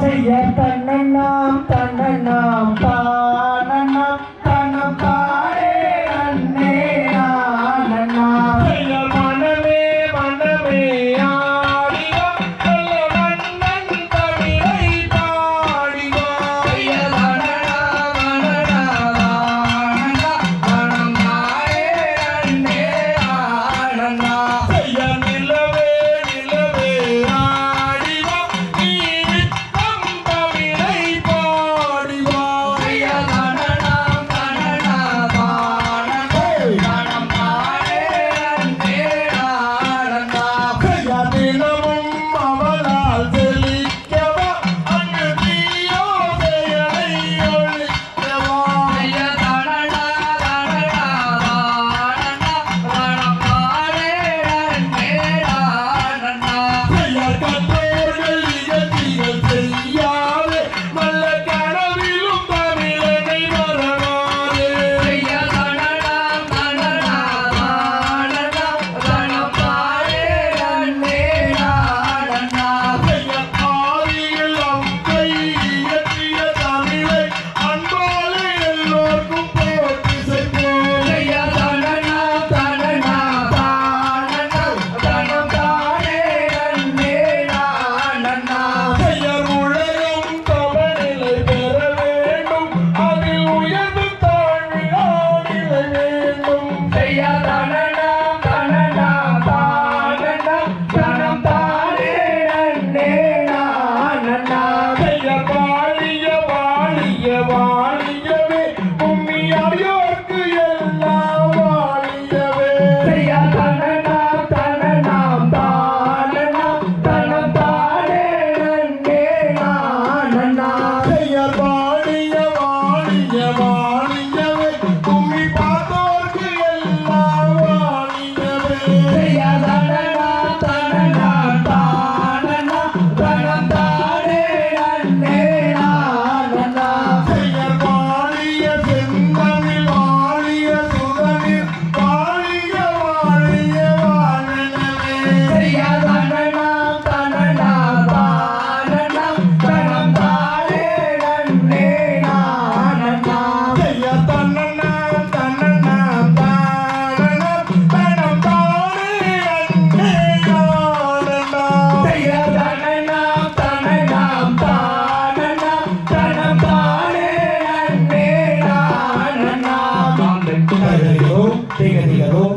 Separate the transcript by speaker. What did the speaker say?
Speaker 1: செய்ய தன்னண்ணாம் நாம் பா
Speaker 2: Venga, diga, no,